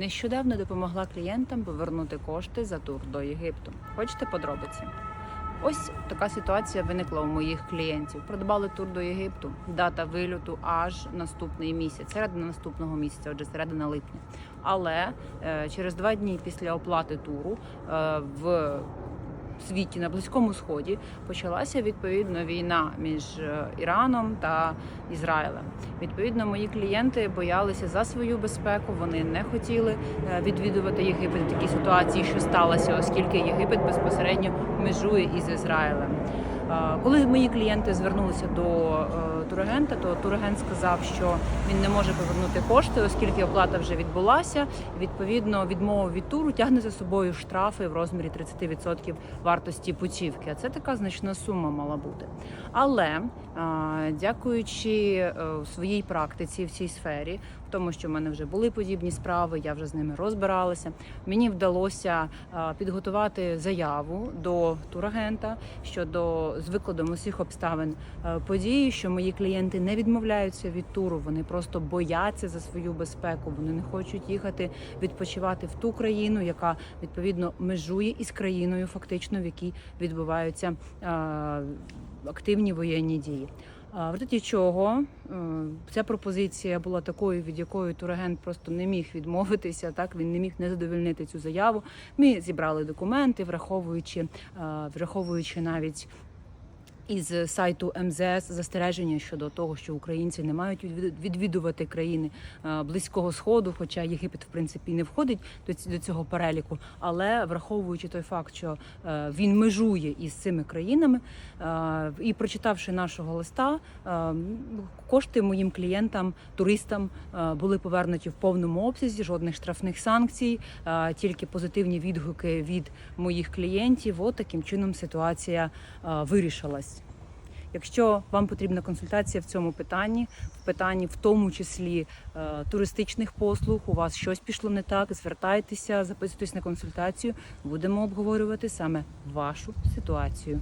Нещодавно допомогла клієнтам повернути кошти за тур до Єгипту. Хочете подробиці? Ось така ситуація виникла у моїх клієнтів. Придбали тур до Єгипту. Дата вильоту аж наступний місяць, середина наступного місяця, отже, середина липня. Але е, через два дні після оплати туру е, в світі на близькому сході почалася відповідно війна між е, Іраном та Ізраїлем. Відповідно, мої клієнти боялися за свою безпеку. Вони не хотіли е, відвідувати Єгипет в такій ситуації, що сталося, оскільки Єгипет безпосередньо межує із Ізраїлем. Е, Коли мої клієнти звернулися до турагента, то турагент сказав, що він не може повернути кошти, оскільки оплата вже відбулася. Відповідно, відмова від туру тягне за собою штрафи в розмірі 30% вартості путівки. А це така значна сума мала бути. Але дякуючи е, своїй практиці в цій сфері, в тому, що в мене вже були подібні справи, я вже з ними розбиралася. Мені вдалося е, підготувати заяву до турагента щодо з викладом усіх обставин е, події, що мої клієнти не відмовляються від туру, вони просто бояться за свою безпеку. Вони не хочуть їхати відпочивати в ту країну, яка відповідно межує із країною, фактично в якій відбуваються е, активні воєнні дії. В результаті чого е, ця пропозиція була такою, від якої турагент просто не міг відмовитися. Так він не міг не задовольнити цю заяву. Ми зібрали документи, враховуючи, е, враховуючи навіть. Із сайту МЗС застереження щодо того, що українці не мають відвідувати країни е, близького сходу, хоча Єгипет в принципі не входить до цього переліку. Але враховуючи той факт, що е, він межує із цими країнами, е, і прочитавши нашого листа, кошти моїм клієнтам, туристам були повернуті в повному обсязі, жодних штрафних санкцій, тільки позитивні відгуки від моїх клієнтів. От таким чином ситуація вирішилась. Якщо вам потрібна консультація в цьому питанні, в питанні в тому числі е, туристичних послуг, у вас щось пішло не так, звертайтеся, записуйтесь на консультацію. Будемо обговорювати саме вашу ситуацію.